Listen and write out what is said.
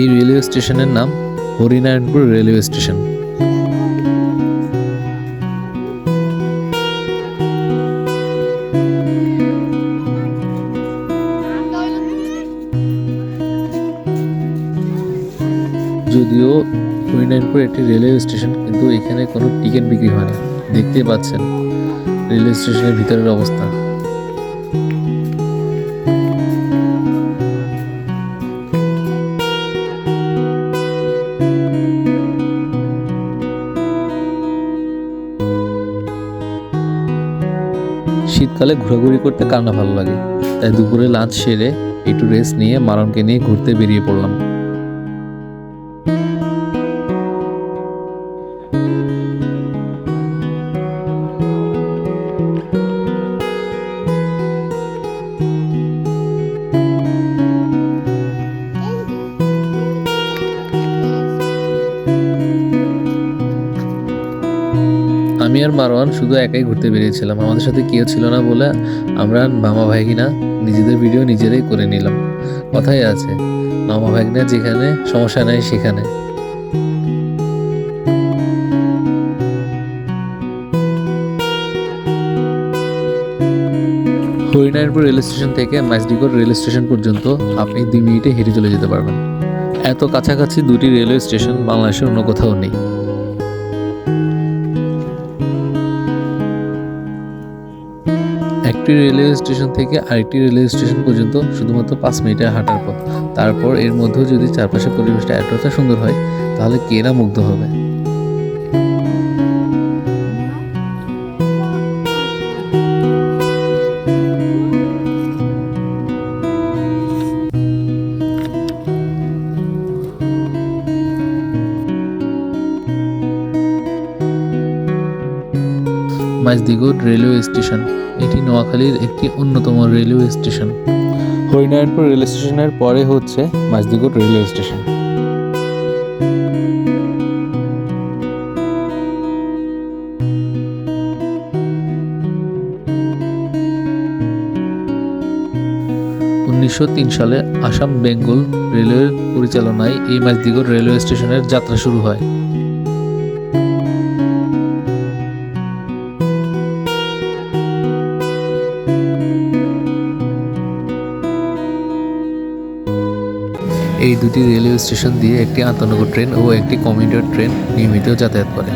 স্টেশনের নাম Harinarayanpur railway station যদিও হরিনারায়ণপুর একটি রেলওয়ে স্টেশন কিন্তু এখানে কোনো টিকিট বিক্রি হয় না দেখতেই পাচ্ছেন রেলওয়ে স্টেশনের ভিতরের অবস্থা। শীতকালে ঘোরাঘুরি করতে কার না ভালো লাগে? তাই দুপুরে লাঞ্চ সেরে একটু রেস্ট নিয়ে মারনকে নিয়ে ঘুরতে বেরিয়ে পড়লাম। আমি আর মারওয়ান শুধু একাই ঘুরতে বেরিয়েছিলাম। আমাদের সাথে কেউ ছিল না বলে আমরা মামা ভাইগিনা নিজেদের ভিডিও নিজেরাই করে নিলাম। কথাই আছে, মামা ভাইগিনা যেখানে, সমস্যা নাই সেখানে। হরিনারায়ণপুর রেল স্টেশন থেকে মাইজডিগড় রেল স্টেশন পর্যন্ত আপনি দুই মিনিটে হেঁটে চলে যেতে পারবেন। এত কাছাকাছি দুটি রেলওয়ে স্টেশন বাংলাদেশের অন্য কোথাও নেই। একটি রেলওয়ে স্টেশন থেকে আরেকটি রেলওয়ে স্টেশন পর্যন্ত শুধুমাত্র পাঁচ মিনিটের হাঁটার পথ। তারপর এর মধ্যেও যদি চারপাশের পরিবেশটা এতটা সুন্দর হয়, তাহলে কেরা মুগ্ধ হবে। Majhdigar railway station. এটি নোয়াখালীর একটি অন্যতম রেলওয়ে স্টেশন। হরিনারায়ণপুর রেল স্টেশনের পরে হচ্ছে মাঝদিগড় রেলওয়ে স্টেশন। উনিশশো তিন সালে আসাম বেঙ্গল রেলওয়ের পরিচালনায় এই মাঝদিগড় রেলওয়ে স্টেশনের যাত্রা শুরু হয়। এই দুটি রেলওয়ে স্টেশন দিয়ে একটি আন্তনগর ট্রেন ও একটি কমিউটার ট্রেন নিয়মিত যাতায়াত করে।